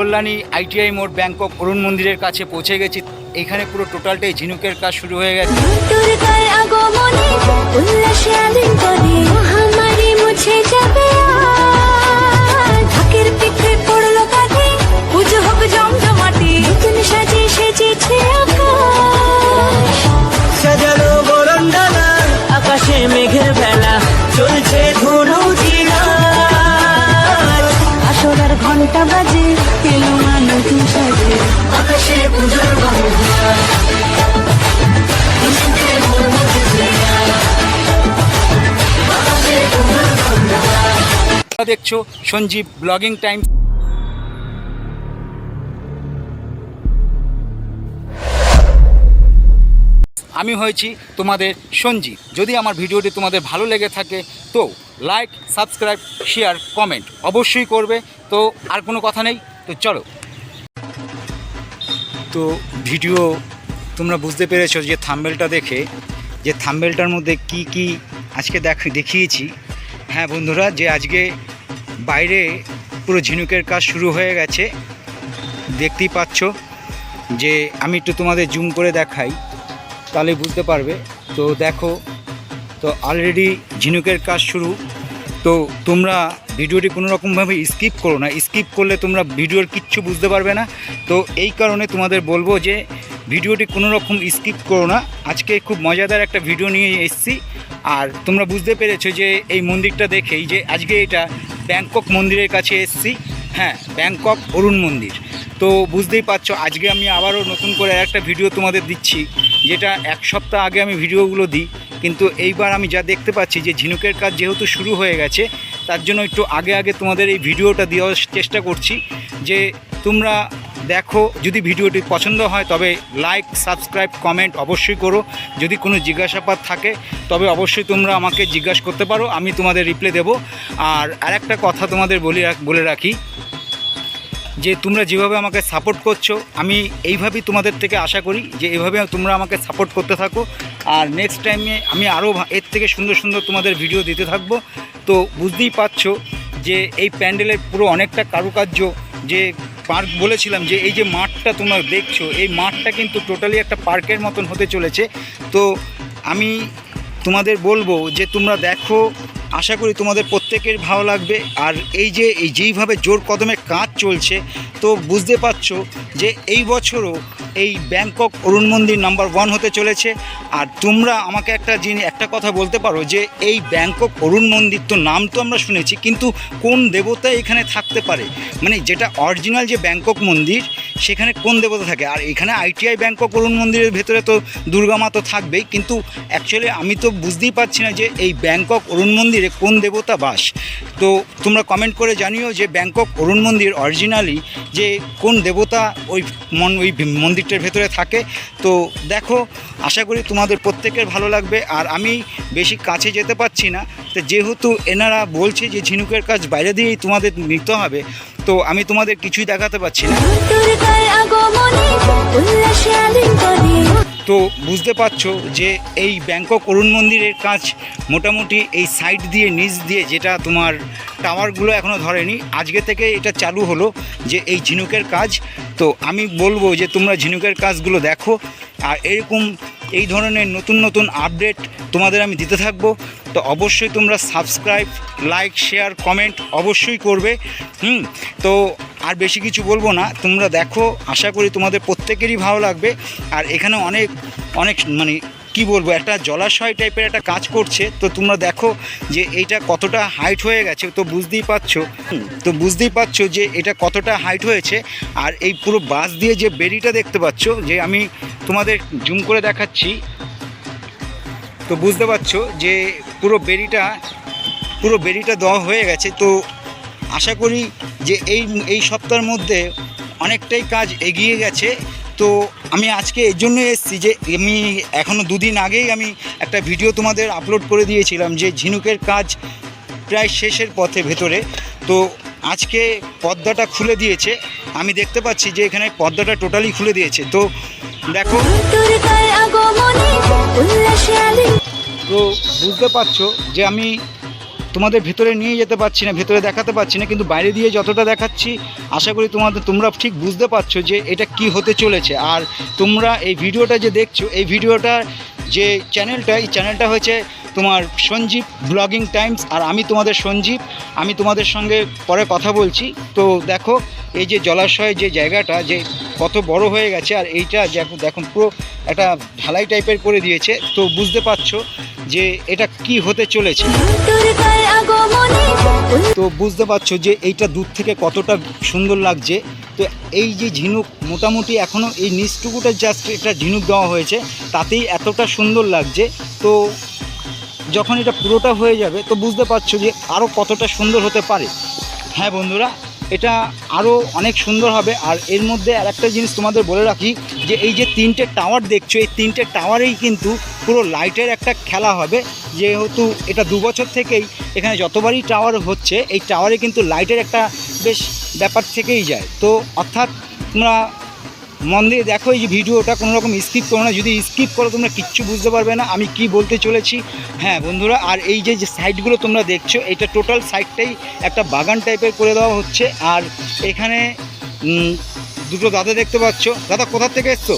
Kalyani ITI মোড় Bangkok Arun মন্দিরের কাছে পৌঁছে গেছি। এখানে পুরো টোটালটাই ঝিনুকের কাজ শুরু হয়ে গেছে। উল্লাসে আলিঙ্গনে মহামারী মুছে যাবে ঘণ্টা বাজে, এলো নতুন সাজে আকাশে পুজোর দেখছ সঞ্জীব ব্লগিং টাইম। আমি হয়েছি তোমাদের সঞ্জীব। যদি আমার ভিডিওটি তোমাদের ভালো লেগে থাকে, তো লাইক সাবস্ক্রাইব শেয়ার কমেন্ট অবশ্যই করবে। তো আর কোনো কথা নেই, তো চলো। তো ভিডিও তোমরা বুঝতে পেরেছ যে থাম্বেলটা দেখে, যে থাম্বেলটার মধ্যে কি কি আজকে দেখ দেখিয়েছি। হ্যাঁ বন্ধুরা, যে আজকে বাইরে পুরো ঝিনুকের কাজ শুরু হয়ে গেছে। দেখতেই পাচ্ছ যে আমি একটু তোমাদের জুম করে দেখাই, তাহলে বুঝতে পারবে। তো দেখো, তো অলরেডি ঝিনুকের কাজ শুরু। তো তোমরা ভিডিওটি কোনো রকমভাবে স্কিপ করো না। স্কিপ করলে তোমরা ভিডিওর কিচ্ছু বুঝতে পারবে না। তো এই কারণে তোমাদের বলব যে, ভিডিওটি কোনো রকম স্কিপ করো না। আজকে খুব মজাদার একটা ভিডিও নিয়ে এসেছি। আর তোমরা বুঝতে পেরেছ যে, এই মন্দিরটা দেখেই যে, আজকে এটা ব্যাংকক মন্দিরের কাছে এসেছি। হ্যাঁ ব্যাংকক অরুণ মন্দির। তো বুঝতেই পারছ, আজকে আমি আবারও নতুন করে একটা ভিডিও তোমাদের দিচ্ছি। যেটা এক সপ্তাহ আগে আমি ভিডিওগুলো দিই। কিন্তু এইবার আমি যা দেখতে পাচ্ছি যে ঝিনুকের কাজ যেহেতু শুরু হয়ে গেছে, তার জন্য একটু আগে আগে তোমাদের এই ভিডিওটা দেওয়ার চেষ্টা করছি যে তোমরা দেখো, যদি ভিডিওটি পছন্দ হয় তবে লাইক, সাবস্ক্রাইব, কমেন্ট অবশ্যই করো। যদি কোনো জিজ্ঞাসাবাদ থাকে, তবে অবশ্যই তোমরা আমাকে জিজ্ঞাসা করতে পারো, আমি তোমাদের রিপ্লাই দেবো। আর আরেকটা কথা তোমাদের বলি, বলে রাখি যে তোমরা যেভাবে আমাকে সাপোর্ট করছ, আমি এইভাবেই তোমাদের থেকে আশা করি যে এভাবে তোমরা আমাকে সাপোর্ট করতে থাকো। আর নেক্সট টাইমে আমি আরও এর থেকে সুন্দর সুন্দর তোমাদের ভিডিও দিতে থাকব। তো বুঝতেই পারছ যে এই প্যান্ডেলের পুরো অনেকটা কারুকার্য যে পার্ক বলেছিলাম, যে এই যে মাঠটা তোমরা দেখছ, এই মাঠটা কিন্তু টোটালি একটা পার্কের মতন হতে চলেছে। তো আমি তোমাদের বলব যে তোমরা দেখো, আশা করি তোমাদের প্রত্যেকের ভালো লাগবে। আর এই যে, এই যেইভাবে জোর কদমে কাজ চলছে। তো বুঝতে পারছ যে এই বছরও এই ব্যাংকক অরুণ মন্দির নাম্বার ওয়ান হতে চলেছে। আর তোমরা আমাকে একটা জিনিস, একটা কথা বলতে পারো যে এই ব্যাংকক অরুণ মন্দির তো নাম তো আমরা শুনেছি, কিন্তু কোন দেবতা এখানে থাকতে পারে? মানে যেটা অরিজিনাল যে ব্যাংকক মন্দির, সেখানে কোন দেবতা থাকে? আর এখানে আইটিআই ব্যাংকক অরুণ মন্দিরের ভেতরে তো দুর্গা মা তো থাকবেই, কিন্তু অ্যাকচুয়ালি আমি তো বুঝতেই পারছি না যে এই ব্যাংকক অরুণ মন্দিরে কোন দেবতা বাস। তো তোমরা কমেন্ট করে জানিও যে ব্যাংকক অরুণ মন্দির অরিজিনালি যে কোন দেবতা ওই মন, ওই মন্দিরটার ভেতরে থাকে। তো দেখো, আশা করি তোমাদের প্রত্যেকের ভালো লাগবে। আর আমি বেশি কাছে যেতে পারছি না। তো যেহেতু এনারা বলছে যে ঝিনুকের কাজ বাইরে দিয়েই তোমাদের নিতে হবে, তো আমি তোমাদের কিছুই দেখাতে পারছি না। তো বুঝতে পারছ যে এই ব্যাংকক অরুণ মন্দিরের কাজ মোটামুটি এই সাইড দিয়ে, নিচ দিয়ে যেটা তোমার টাওয়ারগুলো এখনও ধরেনি, আজকে থেকে এটা চালু হলো যে এই ঝিনুকের কাজ। তো আমি বলব যে তোমরা ঝিনুকের কাজগুলো দেখো, আর এরকম এই ধরনের নতুন নতুন আপডেট তোমাদের আমি দিতে থাকব। তো অবশ্যই তোমরা সাবস্ক্রাইব লাইক শেয়ার কমেন্ট অবশ্যই করবে। হুম, তো আর বেশি কিছু বলব না। তোমরা দেখো, আশা করি তোমাদের প্রত্যেকেরই ভালো লাগবে। আর এখানে অনেক অনেক মানে কি বলব, একটা জলাশয় টাইপের একটা কাজ করছে। তো তোমরা দেখো যে এইটা কতটা হাইট হয়ে গেছে, তো বুঝতেই পারছ। তো বুঝতেই পারছ যে এটা কতটা হাইট হয়েছে। আর এই পুরো বাস দিয়ে যে বেরিটা দেখতে পাচ্ছ, যে আমি তোমাদের জুম করে দেখাচ্ছি তো বুঝতে পারছ যে পুরো বেরিটা পুরো বেরিটা দেওয়া হয়ে গেছে। তো আশা করি যে এই এই সপ্তাহের মধ্যে অনেকটাই কাজ এগিয়ে গেছে। তো আমি আজকে এর জন্য এসেছি যে আমি এখনও দুদিন আগেই আমি একটা ভিডিও তোমাদের আপলোড করে দিয়েছিলাম যে ঝিনুকের কাজ প্রায় শেষের পথে ভেতরে। তো আজকে পর্দাটা খুলে দিয়েছে। আমি দেখতে পাচ্ছি যে এখানে পর্দাটা টোটালি খুলে দিয়েছে। তো দেখো। তো বুঝতে পারছ যে আমি তোমাদের ভেতরে নিয়ে যেতে পারছি না, ভেতরে দেখাতে পারছি না, কিন্তু বাইরে দিয়ে যতটা দেখাচ্ছি, আশা করি তোমাদের তোমরা ঠিক বুঝতে পারছ যে এটা কি হতে চলেছে। আর তোমরা এই ভিডিওটা যে দেখছ, এই ভিডিওটা যে চ্যানেলটা এই চ্যানেলটা হয়েছে তোমার সঞ্জীব ব্লগিং টাইমস, আর আমি তোমাদের সঞ্জীব, আমি তোমাদের সঙ্গে পরে কথা বলছি। তো দেখো, এই যে জলাশয় যে জায়গাটা, যে কত বড় হয়ে গেছে, আর এইটা দেখো দেখুন, পুরো একটা ঢালাই টাইপের করে দিয়েছে। তো বুঝতে পারছ যে এটা কি হতে চলেছে। তো বুঝতে পারছ যে এইটা দূর থেকে কতটা সুন্দর লাগছে। তো এই যে ঝিনুক, মোটামুটি এখনও এই নিচটুকুটা জাস্ট এটা ঝিনুক দেওয়া হয়েছে, তাতেই এতটা সুন্দর লাগছে। তো যখন এটা পুরোটা হয়ে যাবে, তো বুঝতে পারছ যে আরও কতটা সুন্দর হতে পারে। হ্যাঁ বন্ধুরা, এটা আরও অনেক সুন্দর হবে। আর এর মধ্যে আর একটা জিনিস তোমাদের বলে রাখি, যে এই যে তিনটে টাওয়ার দেখছ, এই তিনটে টাওয়ারেই কিন্তু পুরো লাইটের একটা খেলা হবে। যেহেতু এটা দু বছর থেকেই এখানে যতবারই টাওয়ার হচ্ছে, এই টাওয়ারে কিন্তু লাইটের একটা বেশ ব্যাপার থেকেই যায়। তো অর্থাৎ তোমরা মন দিয়ে দেখো এই যে ভিডিওটা কোনো রকম স্কিপ করো না। যদি স্কিপ করো, তোমরা কিচ্ছু বুঝতে পারবে না। আমি কি বলতে চলেছি? হ্যাঁ বন্ধুরা, আর এই যে যে সাইডগুলো তোমরা দেখছ, এটা টোটাল সাইডটাই একটা বাগান টাইপের করে দেওয়া হচ্ছে। আর এখানে দুটো দাদা দেখতে পাচ্ছ। দাদা, কোথা থেকে এসছো?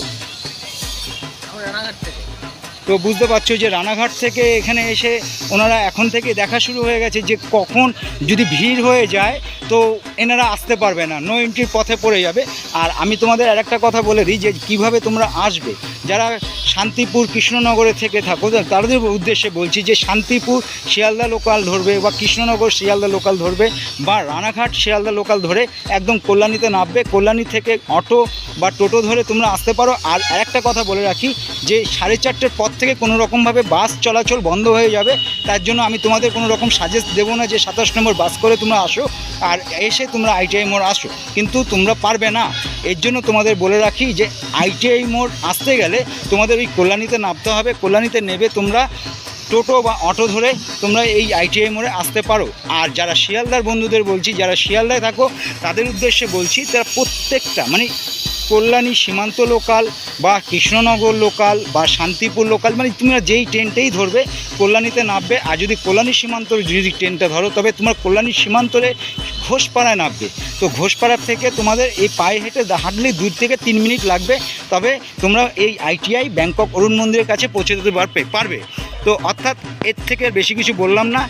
তো বুঝতে পারছ যে রানাঘাট থেকে এখানে এসে ওনারা এখন থেকে দেখা শুরু হয়ে গেছে যে কখন যদি ভিড় হয়ে যায়, তো এনারা আসতে পারবে না নো এন্ট্রির পথে পড়ে যাবে। আর আমি তোমাদের আর একটা কথা বলে দিই যে কীভাবে তোমরা আসবে। যারা শান্তিপুর কৃষ্ণনগরে থেকে থাকো তাদের উদ্দেশ্যে বলছি যে শান্তিপুর শিয়ালদা লোকাল ধরবে বা কৃষ্ণনগর শিয়ালদা লোকাল ধরবে বা রানাঘাট শিয়ালদা লোকাল ধরে একদম কল্যাণীতে নামবে। কল্যাণী থেকে অটো বা টোটো ধরে তোমরা আসতে পারো। আর একটা কথা বলে রাখি যে সাড়ে চারটের পর থেকে কোনো রকমভাবে বাস চলাচল বন্ধ হয়ে যাবে, তার জন্য আমি তোমাদের কোনো রকম সাজেস্ট দেবো না যে সাতাশ নম্বর বাস করে তোমরা আসো আর এসে তোমরা আইটিআই মোড় আসো। কিন্তু তোমরা পারবে না। এর জন্য তোমাদের বলে রাখি যে আইটিআই মোড় আসতে গেলে তোমাদের ওই কল্যাণীতে নামতে হবে। কল্যাণীতে নেবে তোমরা টোটো বা অটো ধরে তোমরা এই আইটিআই মোড়ে আসতে পারো। আর যারা শিয়ালদার বন্ধুদের বলছি, যারা শিয়ালদায় থাকো, তাদের উদ্দেশ্যে বলছি, তারা প্রত্যেকটা মানে কল্যাণী সীমান্ত লোকাল বা কৃষ্ণনগর লোকাল বা শান্তিপুর লোকাল মানে তোমরা যেই ট্রেনটাই ধরবে, কল্যাণীতে নামবে। আর যদি কল্যাণী সীমান্তর যদি ট্রেনটা ধরো, তবে তোমার কল্যাণী সীমান্তরে ঘোষপাড়ায় নামবে। তো ঘোষপাড়ার থেকে তোমাদের এই পায়ে হেঁটে হাঁটলে দুই থেকে তিন মিনিট লাগবে। তবে তোমরা এই আইটিআই ব্যাংকক অরুণ মন্দিরের কাছে পৌঁছে যেতে পারবে পারবে। তো অর্থাৎ এর থেকে বেশি কিছু বললাম না।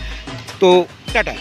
তো টাটা।